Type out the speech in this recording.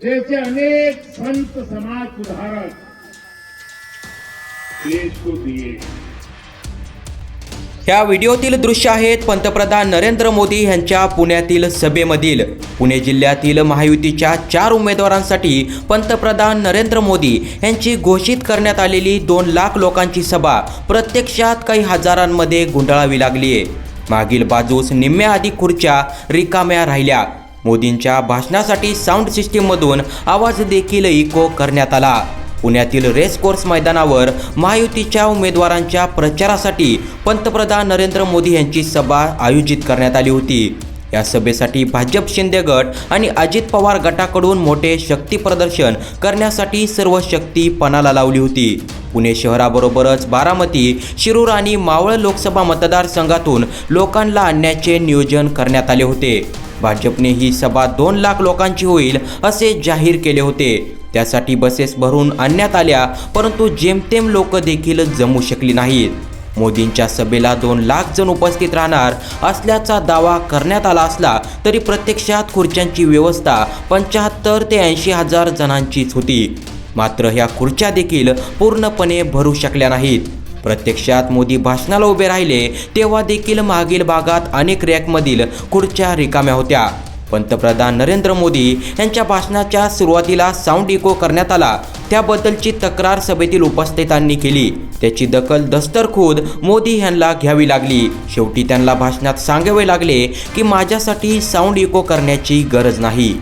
जैसे अनेक संत समाज सुधारक देश को दिए। ह्या व्हिडिओतील दृश्य आहेत पंतप्रधान नरेंद्र मोदी यांच्या पुण्यातील सभेमधील. पुणे जिल्ह्यातील महायुतीच्या चार उमेदवारांसाठी पंतप्रधान नरेंद्र मोदी यांची घोषित करण्यात आलेली दोन लाख लोकांची सभा प्रत्यक्षात काही हजारांमध्ये गुंडाळावी लागली आहे मागील बाजूस निम्म्या आधी खुर्च्या रिकाम्या राहिल्या. मोदींच्या भाषणासाठी साऊंड सिस्टीममधून आवाज देखील इको करण्यात आला. पुण्यातील रेस कोर्स मैदानावर महायुतीच्या उमेदवारांच्या प्रचारासाठी पंतप्रधान नरेंद्र मोदी यांची सभा आयोजित करण्यात आली होती. या सभेसाठी भाजप शिंदे गट आणि अजित पवार गटाकडून मोठे शक्ती प्रदर्शन करण्यासाठी सर्व शक्ती पणाला लावली होती. पुणे शहराबरोबरच बारामती शिरूर आणि मावळ लोकसभा मतदारसंघातून लोकांना आणण्याचे नियोजन करण्यात आले होते. भाजपने ही सभा दोन लाख लोकांची होईल असे जाहीर केले होते. त्यासाठी बसेस भरून आणण्यात आल्या परंतु जेमतेम लोक देखील जमू शकली नाहीत. मोदींच्या सभेला दोन लाख जण उपस्थित राहणार असल्याचा दावा करण्यात आला असला तरी प्रत्यक्षात खुर्च्यांची व्यवस्था पंच्याहत्तर ते ऐंशी हजार जणांचीच होती. मात्र ह्या खुर्च्या देखील पूर्णपणे भरू शकल्या नाहीत. प्रत्यक्षात मोदी भाषणाला उभे राहिले तेव्हा देखील मागील भागात अनेक रॅकमधील खुर्च्या रिकाम्या होत्या. पंतप्रधान नरेंद्र मोदी यांच्या भाषणाच्या सुरुवातीला साऊंड इको करण्यात आला. त्याबद्दलची तक्रार सभेतील उपस्थितांनी केली. त्याची दखल दस्तरखुद मोदी यांना घ्यावी लागली. शेवटी त्यांना भाषणात सांगावे लागले की माझ्यासाठी साऊंड इको करण्याची गरज नाही.